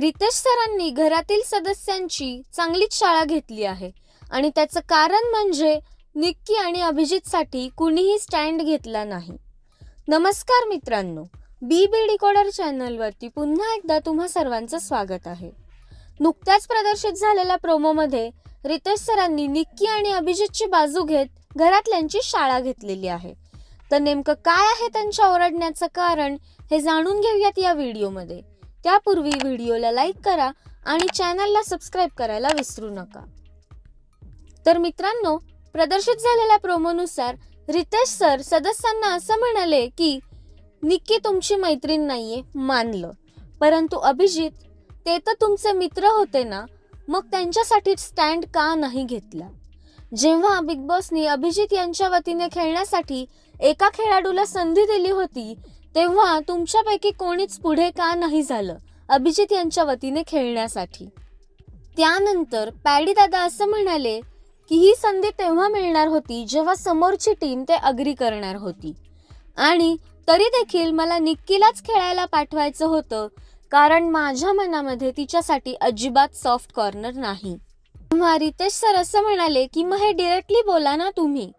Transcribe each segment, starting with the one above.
रितेश सरांनी घरातील सदस्यांची चांगलीच शाळा घेतली आहे. आणि त्याचं कारण म्हणजे निक्की आणि अभिजितसाठी कुणीही स्टँड घेतला नाही. नमस्कार मित्रांनो बी बी डिकोडर चॅनलवरती पुन्हा एकदा तुम्हा सर्वांचं स्वागत आहे. नुकत्याच प्रदर्शित झालेल्या प्रोमोमध्ये रितेश सरांनी निक्की आणि अभिजितची बाजू घेत घरातल्यांची शाळा घेतलेली आहे. तर नेमकं काय आहे त्यांच्या ओरडण्याचं कारण हे जाणून घेऊयात या व्हिडिओमध्ये. त्यापूर्वी व्हिडिओला लाईक करा आणि चॅनलला सबस्क्राईब करायला विसरू नका. तर मित्रांनो प्रदर्शित झालेल्या प्रोमोनुसार रितेश सर सदस्यांना असं म्हणाले की निक्की तुमची मैत्रीण नाहीये मानलं. परंतु अभिजित ते तर तुमचे मित्र होते ना मग त्यांच्यासाठी स्टँड का नाही घेतला? जेव्हा बिग बॉसनी अभिजित यांच्या वतीने खेळण्यासाठी एका खेळाडूला संधी दिली होती तेव्हा तुमच्यापैकी कोणीच पुढे का नाही झालं अभिजित यांच्या वतीने खेळण्यासाठी? त्यानंतर पॅडी दादा असं म्हणाले की ही संधी तेव्हा मिळणार होती जेव्हा समोरची टीम ते अग्री करणार होती. आणि तरी देखील मला निक्कीलाच खेळायला पाठवायचं होतं कारण माझ्या मनामध्ये तिच्यासाठी अजिबात सॉफ्ट कॉर्नर नाही. तेव्हा रितेश सर असं म्हणाले की मग हे डिरेक्टली बोला ना तुम्ही.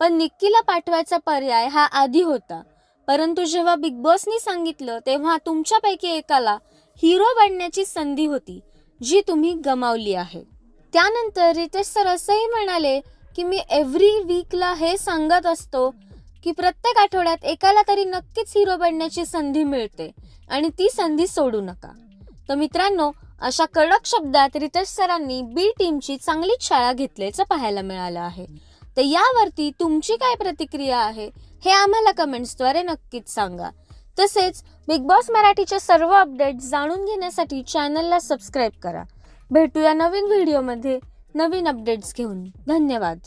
पण निक्कीला पाठवायचा पर्याय हा आधी होता. परंतु जेव्हा बिग बॉसनी सांगितलं तेव्हा तुमच्यापैकी एकाला हिरो बनण्याची संधी होती जी तुम्ही गमावली आहे. त्यानंतर रितेश सर असंही म्हणाले की मी एव्हरी वीकला हे सांगत असतो की प्रत्येक आठवड्यात एकाला तरी नक्कीच हिरो बनण्याची संधी मिळते आणि ती संधी सोडू नका. तर मित्रांनो अशा कडक शब्दात रितेश सरांनी बी टीमची चांगलीच शाळा घेतल्याचं पाहायला मिळालं आहे. तर यावरती तुमची काय प्रतिक्रिया आहे हे आम्हाला कमेंट्सद्वारे नक्कीच सांगा. तसेच बिग बॉस मराठीचे सर्व अपडेट जाणून घेण्यासाठी चॅनलला सबस्क्राईब करा. भेटूया नवीन व्हिडिओमध्ये नवीन अपडेट्स घेऊन. धन्यवाद.